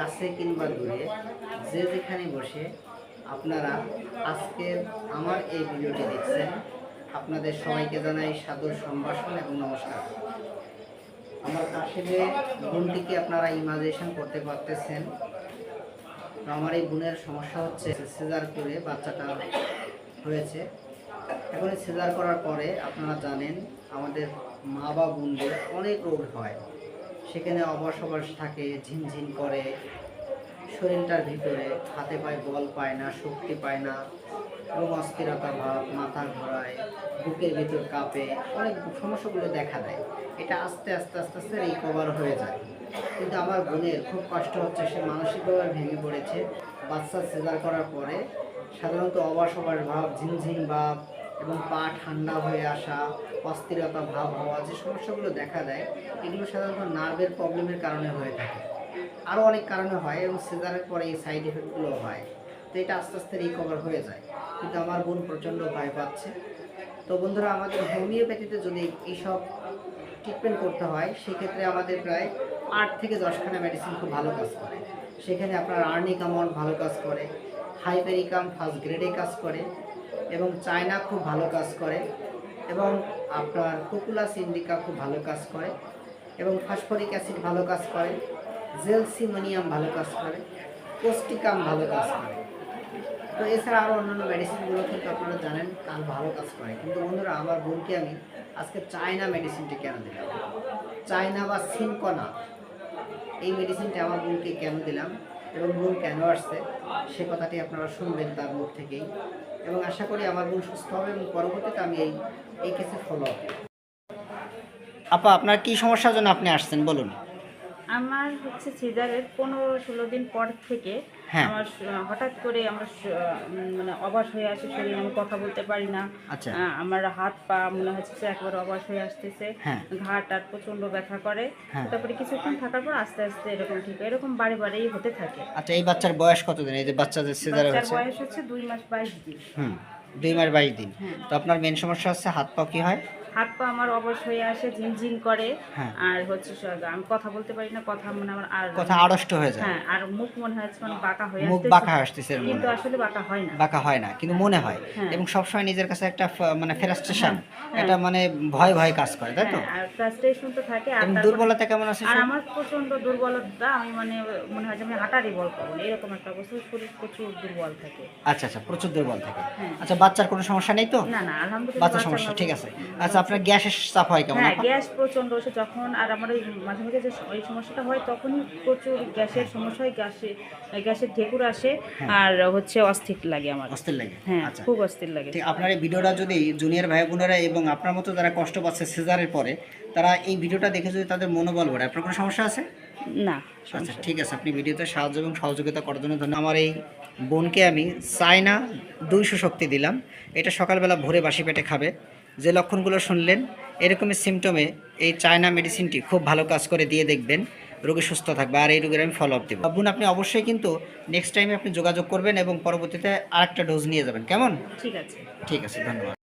কাছে কিংবা দূরে যে যেখানে বসে আপনারা আজকের আমার এই ভিডিওটি দেখছেন। আপনাদের সবাইকে জানাই সাদর সম্ভাষণ এবং নমস্কার। আমার যে বোনটিকে আপনারা ইমাজিনেশন করতে পারতেছেন, আমার এই বোনের সমস্যা হচ্ছে সিজার করে বাচ্চাটা হয়েছে। এখন সিজার করার পরে আপনারা জানেন আমাদের মা বা বোনদের অনেক রোগ হয়। সেখানে অবস অবস থাকে ঝিনঝিন করে, শরীরটার ভিতরে হাতে পায়ে বল পায় না, শক্তি পায় না, এবং অস্থিরতা ভাব, মাথা ঘোরায়, বুকের ভিতর কাঁপে, অনেক সমস্যাগুলো দেখা দেয়। এটা আস্তে আস্তে আস্তে আস্তে রিকভার হয়ে যায়। কিন্তু আমার বোনের খুব কষ্ট হচ্ছে, সে মানসিকভাবে ভেঙে পড়েছে। বাচ্চা সেজার করার পরে সাধারণত অবাস অবাস ভাব ঝিনঝিন ভাব এবং পা ঠান্ডা হয়ে আসা, অস্থিরতা ভাব হওয়া, যে সমস্যাগুলো দেখা দেয়, এগুলো সাধারণত নার্ভের প্রবলেমের কারণে হয়ে থাকে। আরও অনেক কারণে হয় এবং সিজারের পরে এই সাইড এফেক্টগুলো হয়। তো এটা আস্তে আস্তে রিকভার হয়ে যায়। কিন্তু আমার বোন প্রচণ্ড ভয় পাচ্ছে। তো বন্ধুরা, আমাদের হোমিওপ্যাথিতে যদি এইসব ট্রিটমেন্ট করতে হয়, সেক্ষেত্রে আমাদের প্রায় আট থেকে দশখানা মেডিসিন খুব ভালো কাজ করে। সেখানে আপনার আর্নিকামন ভালো কাজ করে হাইপেরিকাম ফার্স্ট গ্রেডে কাজ করে। এবং চায়না খুব ভালো কাজ করে এবং আপনার পপুলাস ইন্ডিকা খুব ভালো কাজ করে এবং ফসফরিক অ্যাসিড ভালো কাজ করে, জেলসিমোনিয়াম ভালো কাজ করে কোস্টিকাম ভালো কাজ করে। তো এছাড়া আরও অন্যান্য মেডিসিনগুলো কিন্তু আপনারা জানেন কাল ভালো কাজ করে। কিন্তু বন্ধুরা, আমার বোনকে আমি আজকে চায়না মেডিসিনটি কেন দিলাম? চায়না বা সিনকনা, এই মেডিসিনটা আমার বোনকে কেন দিলাম? এবং বোন কেন আসছে, সে কথাটি আপনারা শুনবেন তার মুখ থেকেই। এবং আশা করি আমার বোন সুস্থ হবে এবং পরবর্তীতে আমি এই এই কেসে ফলো আপ আপা, আপনার কি সমস্যার জন্য আপনি আসছেন? বলুন। আমার হচ্ছে সিজারের পনেরো ষোলো দিন পর থেকে হ্যাঁ। আমার হঠাৎ করে আমার মানে অবাস হয়ে আসে শরীর আমি কথা বলতে পারি না। আচ্ছা। আমার হাত পা মনে হচ্ছে একবার অবাস হয়ে আসতেছে। হ্যাঁ। ঘাট আর প্রচণ্ড ব্যথা করে। হ্যাঁ। তারপরে কিছুক্ষণ থাকার পর আস্তে আস্তে এরকম ঠিক। এরকম বারে বারেই হতে থাকে। আচ্ছা এই বাচ্চার বয়স কতদিন? এই যে বাচ্চাদের সিজার হয়েছে? বয়স হচ্ছে দুই মাস বাইশ দিন। হুম দুই মাস বাইশ দিন। হ্যাঁ। তো আপনার মেন সমস্যা হচ্ছে হাত পা কি হয়? হাত পা আমার অবশ হয়ে আসে ঝিনঝিন করে। হ্যাঁ। আর হচ্ছে আমি কথা বলতে পারি না কথা মানে আমার আর কথা আড়ষ্ট হয়ে যায়। হ্যাঁ আর মুখ মনে হচ্ছে মানে বাঁকা হয়ে মুখ বাঁকা আসতেছে কিন্তু আসলে বাঁকা হয় না। বাঁকা হয় না কিন্তু মনে হয়। হ্যাঁ। এবং সবসময় নিজের কাছে একটা মানে ফ্রাস্ট্রেশন হ্যাঁ। এটা মানে ভয় ভয় কাজ করে তাই তো? হ্যাঁ, আর ফ্রাস্ট্রেশন তো থাকে আর দুর্বলতা কেমন আছে আর আমার প্রচণ্ড দুর্বলতা আমি মানে মনে হয় যে আমি হাঁটারই বল পাবো এরকম একটা অবস্থা শরীর প্রচুর দুর্বল থাকে। আচ্ছা আচ্ছা প্রচুর দুর্বল থাকে। হ্যাঁ। আচ্ছা বাচ্চার কোনো সমস্যা নেই তো? না না আলহামদুলিল্লাহ বাচ্চার বাচ্চা সমস্যা ঠিক আছে। আচ্ছা আপনার গ্যাসের চাপ হয় কেমন? হ্যাঁ গ্যাস প্রচণ্ড ওষুধ যখন আর আমার ওই মাঝে মাঝে যে ওই সমস্যাটা হয় তখনই প্রচুর গ্যাসের সমস্যা হয় গ্যাসে গ্যাসের ঢেকুর আসে হ্যাঁ। আর হচ্ছে অস্থির লাগে আমার। অস্থির লাগে। হ্যাঁ আচ্ছা। খুব অস্থির লাগে। ঠিক আপনার এই ভিডিওটা যদি জুনিয়র ভাই বোনেরা এবং আপনার মতো যারা কষ্ট পাচ্ছে সিজারের পরে তারা এই ভিডিওটা দেখে যদি তাদের মনোবল বাড়ে আপনার কোনো সমস্যা আছে? না আচ্ছা ঠিক আছে আপনি ভিডিওতে সাহায্য এবং সহযোগিতা করার জন্য ধন্যবাদ। আমার এই বোনকে আমি চায়না দুইশো শক্তি দিলাম। এটা সকালবেলা ভোরে বাসি পেটে খাবে। যে লক্ষণগুলো শুনলেন এরকমের সিমটমে এই চায়না মেডিসিনটি খুব ভালো কাজ করে দিয়ে দেখবেন রোগী সুস্থ থাকবে আর এই রোগের আমি ফলো আপ দেবো। বোন আপনি অবশ্যই কিন্তু নেক্সট টাইমে আপনি যোগাযোগ করবেন এবং পরবর্তীতে আরেকটা ডোজ নিয়ে যাবেন। কেমন? ঠিক আছে। ঠিক আছে ধন্যবাদ।